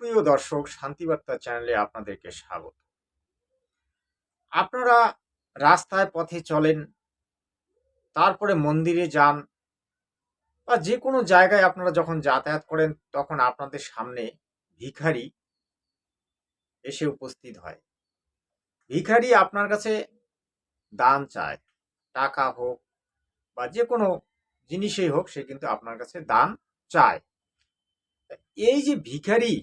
সুপ্রিয় দর্শক, শান্তিবার্তা চ্যানেলে আপনাদেরকে স্বাগত। আপনারা রাস্তায় পথে চলেন, তারপরে মন্দিরে যান, বা যে কোনো জায়গায় আপনারা যখন যাতায়াত করেন, তখন আপনাদের সামনে ভিখারি এসে উপস্থিত হয়। ভিখারি আপনার কাছে দান চায়, টাকা হোক বা যে কোনো জিনিসেই হোক, সে কিন্তু আপনার কাছে দান চায়। এই যে ভিখারি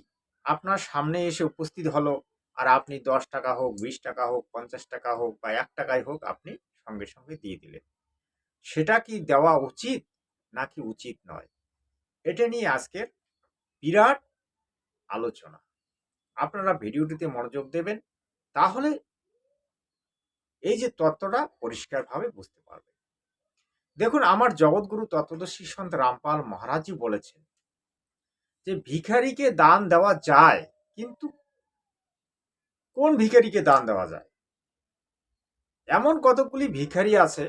আপনার সামনে এসে উপস্থিত হলো আর আপনি দশ টাকা হোক, বিশ টাকা হোক, পঞ্চাশ টাকা হোক বা এক টাকাই হোক আপনি সঙ্গে সঙ্গে দিয়ে দিলেন। সেটা কি দেওয়া উচিত নাকি উচিত নয়? এটা নিয়ে আজকের বিরাট আলোচনা। আপনারা ভিডিওটিতে মনোযোগ দেবেন, তাহলে এই যে তত্ত্বটা পরিষ্কারভাবে বুঝতে পারবেন। দেখুন, আমার জগৎগুরু তত্ত্বদর্শী সন্ত রামপাল মহারাজই বলেছেন যে ভিখারিকে দান দেওয়া যায়, কিন্তু কোন ভিখারিকে দান দেওয়া যায়? এমন কতগুলি ভিখারি আছে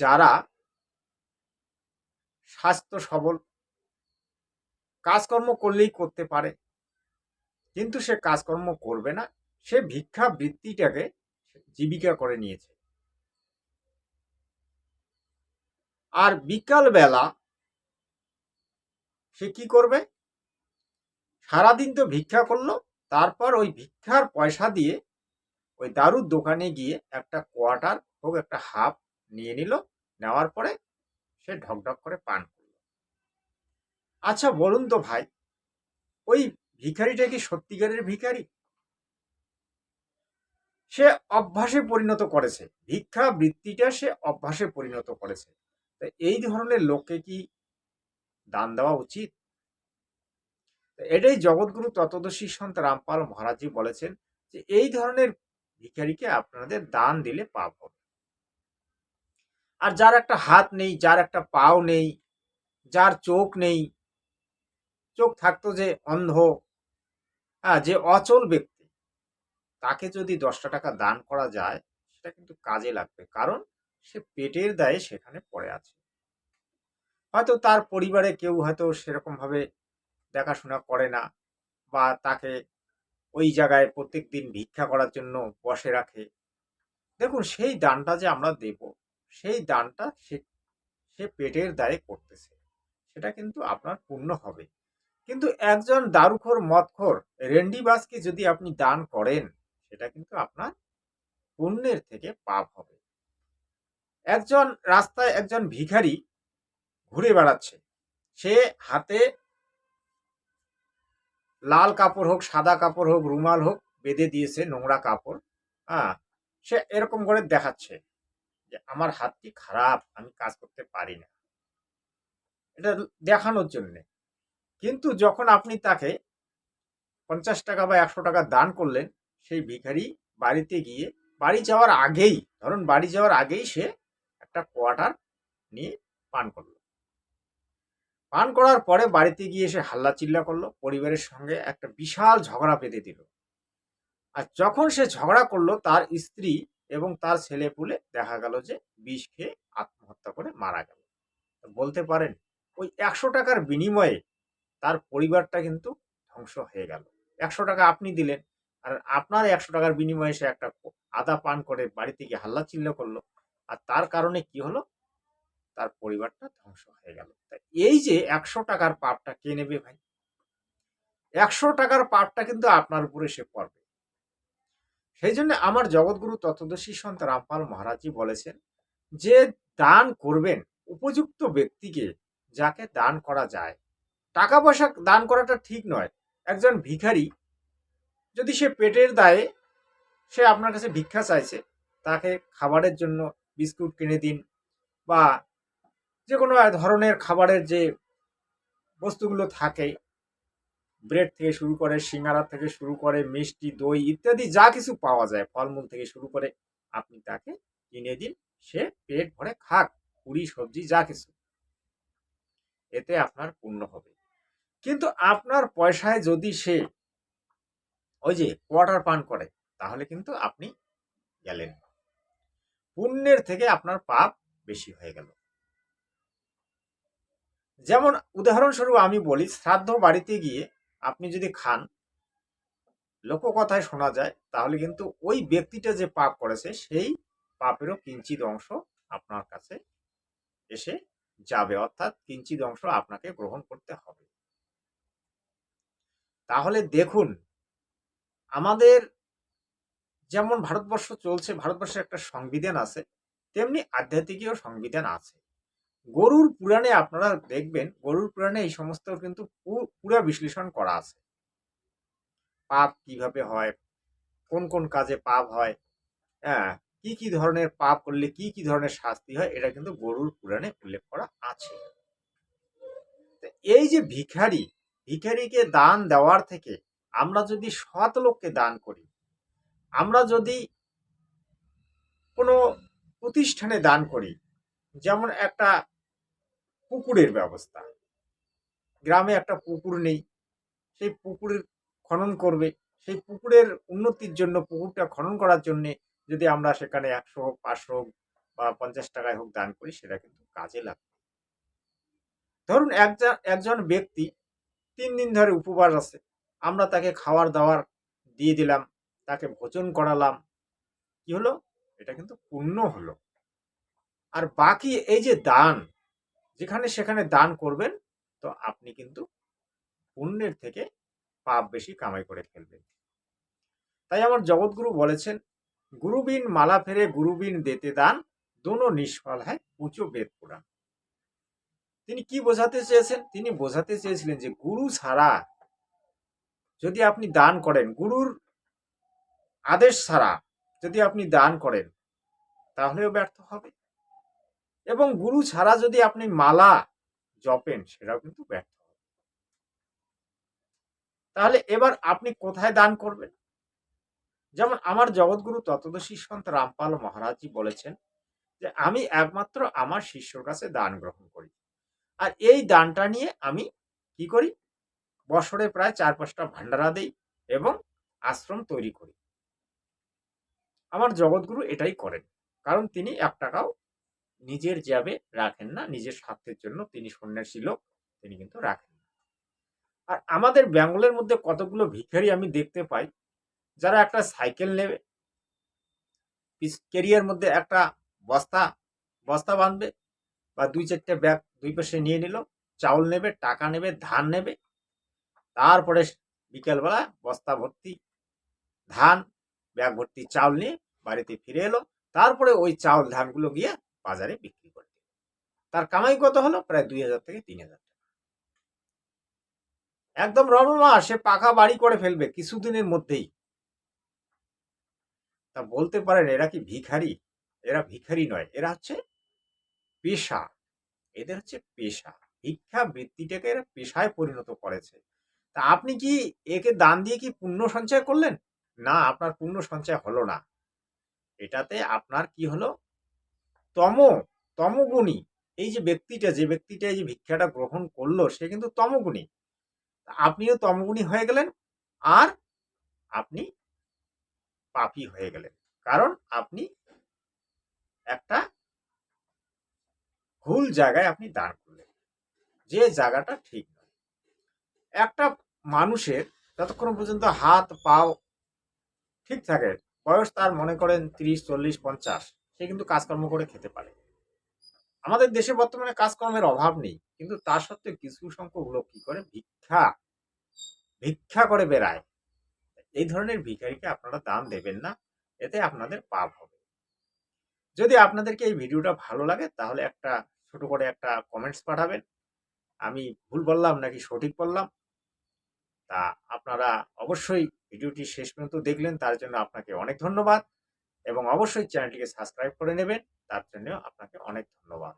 যারা স্বাস্থ্য সবল, কাজকর্ম করলেই করতে পারে, কিন্তু সে কাজকর্ম করবে না, সে ভিক্ষা বৃত্তিটাকে জীবিকা করে নিয়েছে। আর বিকাল বেলা সে কি করবে? সারাদিন তো ভিক্ষা করল, তারপর ওই ভিক্ষার পয়সা দিয়ে ওই দারুর দোকানে গিয়ে একটা কোয়ার্টার হোক, একটা হাফ নিয়ে নিল, নেওয়ার পরে সে ঢকঢক করে পান করল। আচ্ছা বলুন তো ভাই, ওই ভিখারিটা কি সত্যিকারের ভিখারি? সে অভ্যাসে পরিণত করেছে, ভিক্ষা বৃত্তিটা সে অভ্যাসে পরিণত করেছে। তা এই ধরনের লোককে কি দান দেওয়া উচিত? এটাই জগৎগুরু তত্ত্বদর্শী সন্ত রামপাল মহারাজজি বলেছেন যে, এই ধরনের ভিখারিকে আপনাদের দান দিলে পাপ হবে। আর যার একটা হাত নেই, যার একটা পাও নেই, যার চোখ নেই, চোখ থাকতো যে অন্ধ হ্যাঁ যে অচল ব্যক্তি, তাকে যদি দশটা টাকা দান করা যায়, সেটা কিন্তু কাজে লাগবে। কারণ সে পেটের দায়ে সেখানে পড়ে আছে। হয়তো তার পরিবারে কেউ হয়তো সেরকম ভাবে দেখাশোনা করে না বা তাকে ওই জায়গায় প্রত্যেক দিন ভিক্ষা করার জন্য বসে রাখে। দেখুন, সেই দানটা যে আমরা দেব, সেই দানটা সে সে পেটের দায়ে করতেছে। সেটা কিন্তু আপনার পূর্ণ হবে। কিন্তু একজন দারুখোর, মদখোর, রেন্ডিবাসকে যদি আপনি দান করেন, সেটা কিন্তু আপনার পুণ্যের থেকে পাপ হবে। একজন রাস্তায় একজন ভিখারি ঘুরে বেড়াচ্ছে। সে হাতে লাল কাপড় হোক, সাদা কাপড় হোক, রুমাল হোক, বেঁধে দিয়েছে নোংরা কাপড়। হ্যাঁ সে এরকম করে দেখাচ্ছে যে আমার হাতটি খারাপ, আমি কাজ করতে পারি না। এটা দেখানোর জন্যে। কিন্তু যখন আপনি তাকে পঞ্চাশ টাকা বা একশো টাকা দান করলেন, সেই ভিখারি বাড়িতে গিয়ে, বাড়ি যাওয়ার আগেই, ধরুন বাড়ি যাওয়ার আগেই সে একটা কোয়ার্টার নিয়ে পান করল। পান করার পরে বাড়িতে গিয়ে এসে হাল্লা চিল্লা করল, পরিবারের সঙ্গে একটা বিশাল ঝগড়া পেতে দিল। আর যখন সে ঝগড়া করল, তার স্ত্রী এবং তার ছেলে পুলে দেখা গেল যে বিষ খেয়ে আত্মহত্যা করে মারা গেল। বলতে পারেন, ওই একশো টাকার বিনিময়ে তার পরিবারটা কিন্তু ধ্বংস হয়ে গেল। একশো টাকা আপনি দিলেন, আর আপনার একশো টাকার বিনিময়ে সে একটা আদা পান করে বাড়িতে গিয়ে হাল্লা চিল্লা করল। আর তার কারণে কি হলো? তার পরিবারটা ধ্বংস হয়ে গেল। এই যে একশো টাকার পাপটা কে নেবে ভাই? একশো টাকার পাপটা কিন্তু আপনার উপরে সে পড়বে। সেই জন্য আমার জগৎগুরু তত্ত্বদর্শী সন্ত রামপাল মহারাজজি বলেছেন যে দান করবেন উপযুক্ত ব্যক্তিকে যাকে দান করা যায়। টাকা পয়সা দান করাটা ঠিক নয়। একজন ভিখারি যদি সে পেটের দায়ে সে আপনার কাছে ভিক্ষা চাইছে, তাকে খাবারের জন্য বিস্কুট কিনে দিন বা যে কোনো ধরনের খাবারের যে বস্তুগুলো থাকে, ব্রেড থেকে শুরু করে সিঙ্গারা থেকে শুরু করে মিষ্টি, দই ইত্যাদি যা কিছু পাওয়া যায়, ফলমূল থেকে শুরু করে আপনি তাকে কিনে দিন, সে পেট ভরে খাক, পুরি, সবজি, যা কিছু। এতে আপনার পূর্ণ হবে। কিন্তু আপনার পয়সায় যদি সে ওই যে কোয়ার্টার পান করে, তাহলে কিন্তু আপনি গেলেন পুণ্যের থেকে আপনার পাপ বেশি হয়ে গেল। যেমন উদাহরণস্বরূপ আমি বলি, শ্রাদ্ধ বাড়িতে গিয়ে আপনি যদি খান লোককথায় শোনা যায়, তাহলে কিন্তু ওই ব্যক্তিটা যে পাপ করেছে, সেই পাপেরও কিঞ্চিত অংশ আপনার কাছে এসে যাবে। অর্থাৎ কিঞ্চিত অংশ আপনাকে গ্রহণ করতে হবে। তাহলে দেখুন, আমাদের যেমন ভারতবর্ষ চলছে ভারতবর্ষের একটা সংবিধান আছে, তেমনি আধ্যাত্মিকীয় সংবিধান আছে। গরুর পুরাণে আপনারা দেখবেন, গরুর পুরাণে এই সমস্ত কিন্তু পুরা বিশ্লেষণ করা আছে। পাপ কীভাবে হয়, কোন কোন কাজে পাপ হয় হ্যাঁ কি কি ধরনের পাপ করলে কি কি ধরনের শাস্তি হয়, এটা কিন্তু গরুর পুরাণে উল্লেখ করা আছে। এই যে ভিখারি, ভিখারিকে দান দেওয়ার থেকে আমরা যদি সৎ লোককে দান করি, আমরা যদি কোনো প্রতিষ্ঠানে দান করি, যেমন একটা পুকুরের ব্যবস্থা। গ্রামে একটা পুকুর নেই। সেই পুকুরের খনন করবে। সেই পুকুরের উন্নতির জন্য পুকুরটা খনন করার জন্য যদি আমরা সেখানে একশো হোক পাঁচশো হোক বা পঞ্চাশ টাকায় হোক দান করি, সেটা কিন্তু কাজে লাগবে। ধরুন একজন একজন ব্যক্তি তিন দিন ধরে উপবাস আছে। আমরা তাকে খাওয়ার দাওয়ার দিয়ে দিলাম, তাকে ভোজন করালাম। কি হলো? এটা কিন্তু পুণ্য হলো। আর বাকি এই যে দান যেখানে সেখানে দান করবেন, তো আপনি কিন্তু পুণ্যের থেকে পাপ বেশি কামাই করে ফেলবেন। তাই আমার জগৎগুরু বলেছেন, গুরুবিন মালা ফেরে গুরুবিন দেতে দান, দোনো নিষ্ফল হয় উঁচু বেদ পুরাণ। তিনি কি বোঝাতে চেয়েছেন? তিনি বোঝাতে চেয়েছিলেন যে গুরু ছাড়া যদি আপনি দান করেন, গুরুর আদেশ ছাড়া যদি আপনি দান করেন, তাহলেও ব্যর্থ হবে। এবং গুরু ছাড়া যদি আপনি মালা জপেন, সেটাও কিন্তু ব্যর্থ হবে। তাহলে এবার আপনি কোথায় দান করবেন? যেমন আমার জগৎগুরু তত্ত্বদর্শী সন্ত রামপাল মহারাজজি বলেছেন যে, আমি একমাত্র আমার শিষ্যর কাছে দান গ্রহণ করি। আর এই দানটা নিয়ে আমি কি করি? বছরে প্রায় চার পাঁচটা ভান্ডারা দেই এবং আশ্রম তৈরি করি। আমার জগৎগুরু এটাই করেন। কারণ তিনি এক টাকাও নিজের জ্যাবে রাখেন না, নিজের স্বার্থের জন্য তিনি সন্ন্যাসী লোক, তিনি কিন্তু রাখেন না। আর আমাদের বেঙ্গলের মধ্যে কতগুলো ভিখারি আমি দেখতে পাই, যারা একটা সাইকেল নেবে কেরিয়ার মধ্যে একটা বস্তা বস্তা বাঁধবে বা দুই চারটে ব্যাগ দুই পাশে নিয়ে নিল, চাউল নেবে, টাকা নেবে, ধান নেবে, তারপরে বিকেলবেলা বস্তা ভর্তি, ধান, ব্যাগ ভর্তি চাউল নিয়ে বাড়িতে ফিরে এলো, তারপরে ওই চাউল ধানগুলো গিয়ে বাজারে বিক্রি করে তার কামাই কত হলো? প্রায় দুই হাজার থেকে তিন হাজার টাকা। একদম রমমা সে পাকা বাড়ি করে ফেলবে কিছুদিনের মধ্যেই। তা বলতে পারেন, এরা কি ভিখারি? এরা ভিখারি নয়, এরা হচ্ছে পেশা। এদের হচ্ছে পেশা। ভিক্ষা বৃত্তিটাকে এরা পেশায় পরিণত করেছে। তা আপনি কি একে দান দিয়ে কি পুণ্য সঞ্চয় করলেন? না, আপনার পুণ্য সঞ্চয় হলো না। এটাতে আপনার কি হলো? তম, তমগুণী। এই যে ব্যক্তিটা যে ব্যক্তিটা এই যে ভিক্ষাটা গ্রহণ করল, সে কিন্তু তমগুণী। আপনিও তমগুণী হয়ে গেলেন আর আপনি পাপি হয়ে গেলেন। কারণ আপনি একটা ভুল জায়গায় আপনি দাঁড় করলেন। যে জায়গাটা ঠিক নয়। একটা মানুষের যতক্ষণ পর্যন্ত হাত, পাও ঠিক থাকে, বয়স তার মনে করেন তিরিশ, চল্লিশ, পঞ্চাশ সে কিন্তু কাজকর্ম করে খেতে পারে। আমাদের দেশে বর্তমানে কাজকর্মের অভাব নেই, কিন্তু তার সত্ত্বেও কিছু সংখ্যক লোক কি করে? ভিক্ষা ভিক্ষা করে বেড়ায়। এই ধরনের ভিখারিকে আপনারা দান দেবেন না, এতে আপনাদের পাপ হবে। যদি আপনাদেরকে এই ভিডিওটা ভালো লাগে, তাহলে একটা ছোট করে একটা কমেন্টস পাঠাবেন। আমি ভুল বললাম নাকি সঠিক বললাম? তা আপনারা অবশ্যই ভিডিওটি শেষ পর্যন্ত দেখলেন, তার জন্য আপনাকে অনেক ধন্যবাদ। এবং অবশ্যই চ্যানেলটিকে সাবস্ক্রাইব করে নেবেন। তার জন্য আপনাকে অনেক ধন্যবাদ।